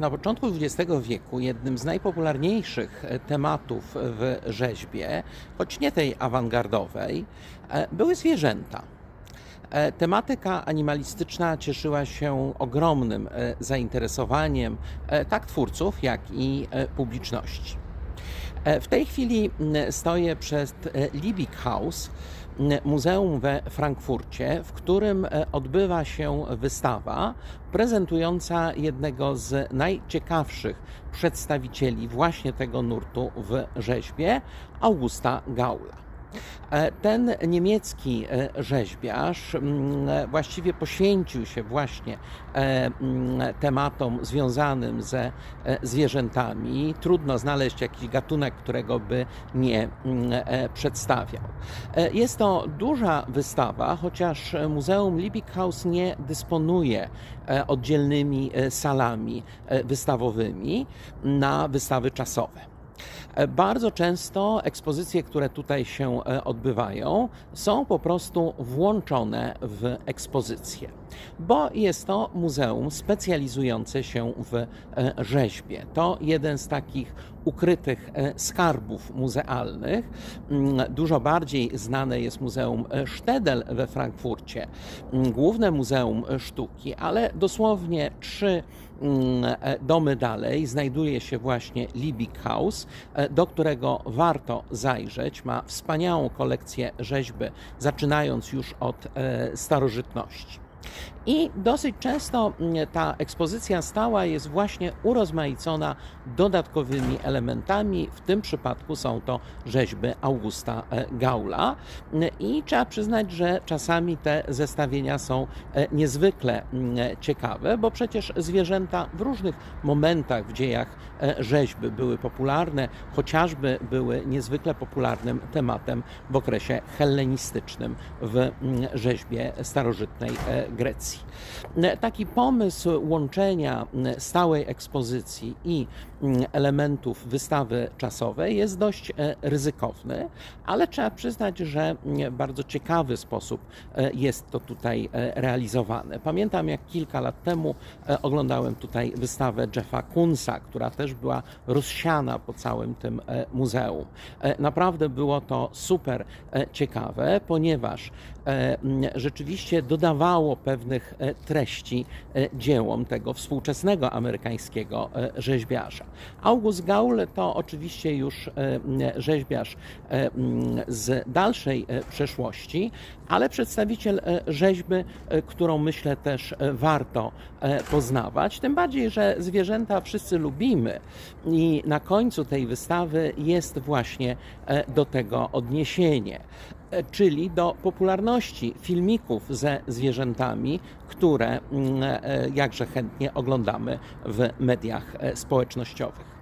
Na początku XX wieku jednym z najpopularniejszych e, tematów w rzeźbie, choć nie tej awangardowej, e, były zwierzęta. E, Tematyka animalistyczna cieszyła się ogromnym zainteresowaniem tak twórców, jak i publiczności. W tej chwili stoję przed Liebig House, muzeum we Frankfurcie, w którym e, odbywa się wystawa prezentująca jednego z najciekawszych przedstawicieli właśnie tego nurtu w rzeźbie, Augusta Gaula. E, Ten niemiecki e, rzeźbiarz mm, właściwie poświęcił się właśnie e, mm, tematom związanym ze zwierzętami. Trudno znaleźć jakiś gatunek, którego by nie mm, przedstawiał. Jest to duża wystawa, chociaż Muzeum Liebighaus nie dysponuje oddzielnymi salami wystawowymi na wystawy czasowe. E, Bardzo często ekspozycje, które tutaj się e, odbywają, są po prostu włączone w ekspozycję, bo jest to muzeum specjalizujące się w e, rzeźbie. To jeden z takich ukrytych e, skarbów muzealnych. Mm, Dużo bardziej znane jest Muzeum e, Stedel we Frankfurcie, mm, główne Muzeum e, Sztuki, ale dosłownie trzy mm, domy dalej znajduje się właśnie Liebig House, do którego warto zajrzeć. Ma wspaniałą kolekcję rzeźby, zaczynając już od starożytności. I dosyć często mm, ta ekspozycja stała jest właśnie urozmaicona dodatkowymi elementami. W tym przypadku są to rzeźby Augusta e, Gaula. Mm, I trzeba przyznać, że czasami te zestawienia są e, niezwykle mm, ciekawe, bo przecież zwierzęta w różnych momentach w dziejach e, rzeźby były popularne, chociażby były niezwykle popularnym tematem w okresie hellenistycznym w rzeźbie starożytnej Grecji. E, Taki pomysł łączenia stałej ekspozycji i elementów wystawy czasowej jest dość e, ryzykowny, ale trzeba przyznać, że bardzo ciekawy sposób e, jest to tutaj realizowane. Pamiętam, jak kilka lat temu oglądałem tutaj wystawę Jeffa Kunsa, która też była rozsiana po całym tym muzeum. Naprawdę było to super ciekawe, ponieważ rzeczywiście dodawało pewnych e, treści e, dziełom tego współczesnego amerykańskiego e, rzeźbiarza. August Gaul to oczywiście już rzeźbiarz z dalszej przeszłości, ale przedstawiciel rzeźby, którą myślę też warto poznawać. Tym bardziej, że zwierzęta wszyscy lubimy i na końcu tej wystawy jest właśnie do tego odniesienie czyli do popularności filmików ze zwierzętami, które mm, e, jakże chętnie oglądamy w mediach e, społecznościowych.